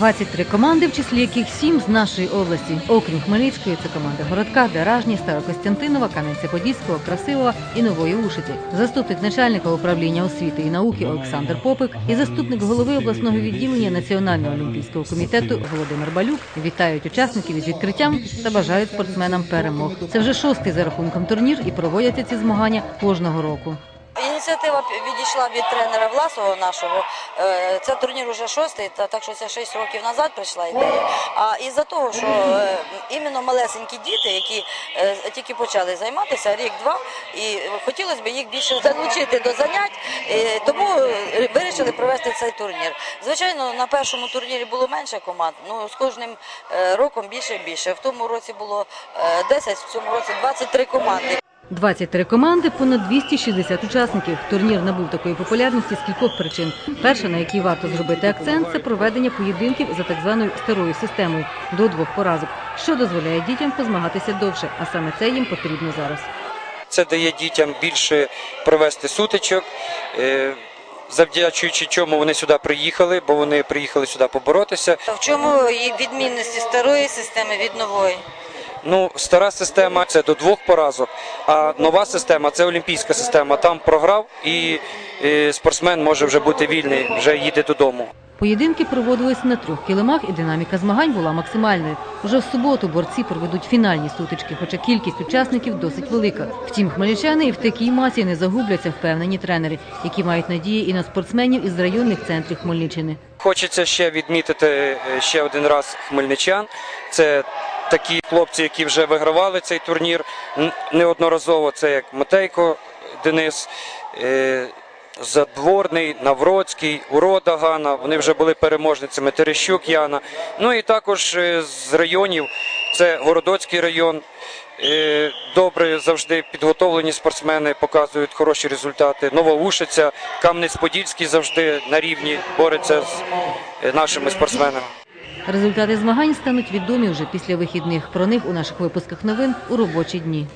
23 команди, в числі яких 7 з нашої області. Окрім Хмельницької, це команди Городка, Деражні, Старокостянтинова, Кам'янця-Подільського, Красилова і Нової Ушиці. Заступник начальника управління освіти і науки Олександр Попик і заступник голови обласного відділення Національного олімпійського комітету Володимир Балюк вітають учасників із відкриттям та бажають спортсменам перемог. Це вже шостий за рахунком турнір і проводяться ці змагання кожного року. Ініціатива відійшла від тренера Власова нашого. Е, Це турнір уже шостий, так що це 6 років назад прийшла ідея. А із-за того, що е, іменно малесенькі діти, які е, тільки почали займатися рік-два, і хотілося б їх більше залучити до занять, тому вирішили провести цей турнір. Звичайно, на першому турнірі було менше команд, ну з кожним роком більше і більше. В тому році було е, 10, в цьому році 23 команди. 23 команди, понад 260 учасників. Турнір набув такої популярності з кількох причин. Перша, на якій варто зробити акцент, це проведення поєдинків за так званою старою системою до двох поразок, що дозволяє дітям позмагатися довше, а саме це їм потрібно зараз. Це дає дітям більше провести сутичок, е, завдячуючи чому вони сюди приїхали, бо вони приїхали сюди поборотися. В чому відмінності старої системи від нової? Ну, стара система це до двох поразок, а нова система це олімпійська система. Там програв, і спортсмен може вже бути вільний, вже їде додому. Поєдинки проводились на трьох килимах, і динаміка змагань була максимальною. Уже в суботу борці проведуть фінальні сутички, хоча кількість учасників досить велика. Втім, хмельничани і в такій масі не загубляться, впевнені тренери, які мають надії і на спортсменів із районних центрів Хмельниччини. Хочеться ще відмітити е, ще один раз хмельничан. Це такі хлопці, які вже вигравали цей турнір неодноразово. Це як Матейко Денис, е, Задворний, Навроцький, Урода Гана. Вони вже були переможницями Терещук Яна. Ну і також е, з районів це Городоцький район. Е, Добре, завжди підготовлені спортсмени показують хороші результати. Новоушиця, Кам'янець-Подільський завжди на рівні бореться з нашими спортсменами. Результати змагань стануть відомі вже після вихідних. Про них у наших випусках новин у робочі дні.